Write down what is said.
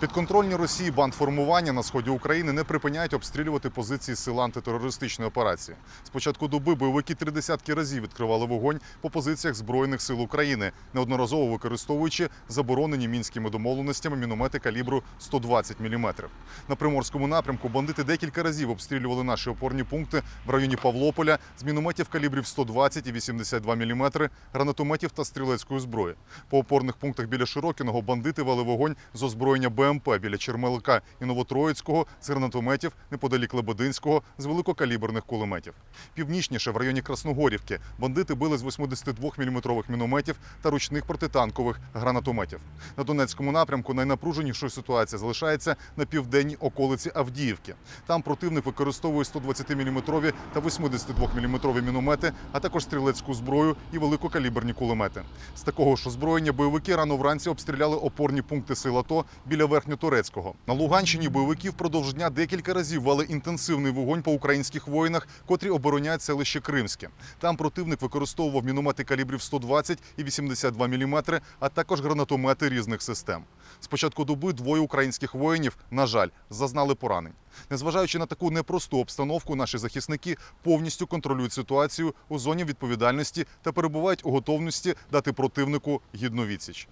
Підконтрольні Росії бандформування на сході України не припиняють обстрілювати позиції сил антитерористичної операції. З початку доби бойовики три десятки разів відкривали вогонь по позиціях збройних сил України, неодноразово використовуючи заборонені мінськими домовленостями міномети калібру 120 мм. На приморському напрямку бандити декілька разів обстрілювали наші опорні пункти в районі Павлополя з мінометів калібрів 120 і 82 мм, гранатометів та стрілецької зброї. По опорних пунктах біля Широкіного бандити вели вогонь з озброєння БМП біля Чермелика і Новотроїцького, з гранатометів неподалік Лебединського, з великокаліберних кулеметів. Північніше, в районі Красногорівки, бандити били з 82-мм мінометів та ручних протитанкових гранатометів. На Донецькому напрямку найнапруженішою ситуація залишається на південній околиці Авдіївки. Там противник використовує 120-мм та 82-мм міномети, а також стрілецьку зброю і великокаліберні кулемети. З такого ж озброєння бойовики рано вранці обстріляли опорні пункти сил АТО біля Верхньоторецького. На Луганщині бойовики впродовж дня декілька разів вели інтенсивний вогонь по українських воїнах, котрі обороняють селище Кримське. Там противник використовував міномети калібрів 120 і 82 мм, а також гранатомети різних систем. З початку доби двоє українських воїнів, на жаль, зазнали поранень. Незважаючи на таку непросту обстановку, наші захисники повністю контролюють ситуацію у зоні відповідальності та перебувають у готовності дати противнику гідну відсіч.